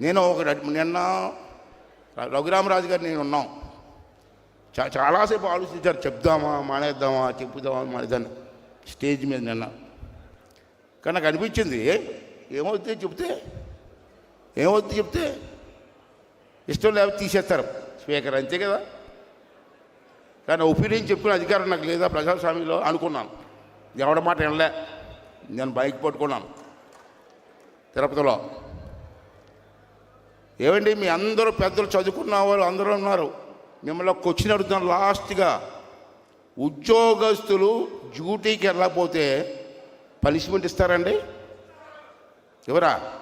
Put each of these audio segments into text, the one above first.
నేను ఒక నిన్న రఘురామరాజు గారు నేను ఉన్నాం. చా చాలాసేపు ఆలోచించారు చెప్దామా మానేద్దామా చెప్పుదామా మానేదాన్ని స్టేజ్ మీద నిన్న. కానీ నాకు అనిపించింది ఏమవుతుంది చెప్తే ఏమవుతుంది చెప్తే ఇష్టం లేకపోతే తీసేస్తారు. స్పీకర్ అంతే కదా. కానీ ఒపీనియన్ చెప్పిన అధికారం నాకు లేదా ప్రజాస్వామ్యంలో అనుకున్నాను. ఎవడ మాట వినలే. నేను బైక్ పట్టుకున్నాను. తిరుపతిలో. ఏమండి మీ అందరూ పెద్దలు చదువుకున్న వాళ్ళు అందరూ ఉన్నారు. మిమ్మల్ని ఒక క్వశ్చన్ అడుగుతున్నాను లాస్ట్గా. ఉద్యోగస్తులు డ్యూటీకి వెళ్ళకపోతే పనిష్మెంట్ ఇస్తారండి? ఎవరా?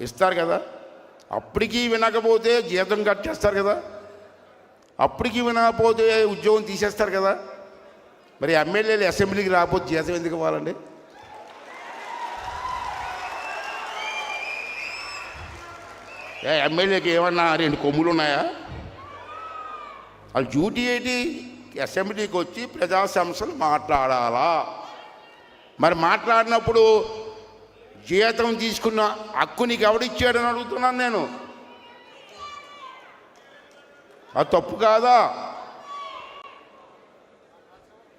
ఇస్తారు కదా. అప్పటికి వినకపోతే జీతం కట్ చేస్తారు కదా. అప్పటికి వినకపోతే ఉద్యోగం తీసేస్తారు కదా. మరి ఎమ్మెల్యేలు అసెంబ్లీకి రాకపోతే జీతం ఎందుకు ఇవ్వాలండి? ఏ ఎమ్మెల్యేకి ఏమన్నా రెండు కొమ్ములు ఉన్నాయా? వాళ్ళు డ్యూటీ ఏంటి? అసెంబ్లీకి వచ్చి ప్రజా సమస్యలు మాట్లాడాలా? మరి మాట్లాడినప్పుడు జీతం తీసుకున్న హక్కు నీకు ఎవడిచ్చాడని అడుగుతున్నాను నేను. అది తప్పు కాదా?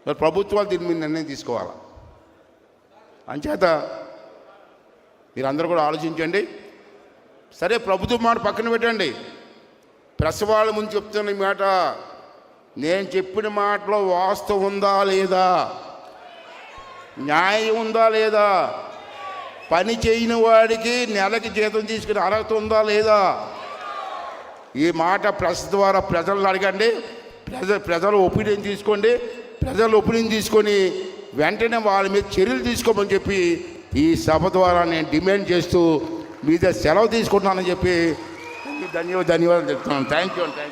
మరి ప్రభుత్వాలు దీని మీద నిర్ణయం తీసుకోవాలా? అంచేత మీరందరూ కూడా ఆలోచించండి. సరే ప్రభుత్వం మాట పక్కన పెట్టండి. ప్రెస్ వాళ్ళ ముందు చెప్తున్న ఈ మాట. నేను చెప్పిన మాటలో వాస్తవం ఉందా లేదా? న్యాయం ఉందా లేదా? పని చేయని వాడికి నెలకి జీతం తీసుకునే అర్హత ఉందా లేదా? ఈ మాట ప్రెస్ ద్వారా ప్రజలను అడగండి. ప్రజ ప్రజల ఒపీనియన్ తీసుకోండి. ప్రజల ఒపీనియన్ తీసుకొని వెంటనే వాళ్ళ మీద చర్యలు తీసుకోమని చెప్పి ఈ సభ ద్వారా నేను డిమాండ్ చేస్తూ మీద సెలవు తీసుకుంటున్నానని చెప్పి ధన్యవాదాలు ధన్యవాదాలు చెప్తున్నాను. Thank you thank you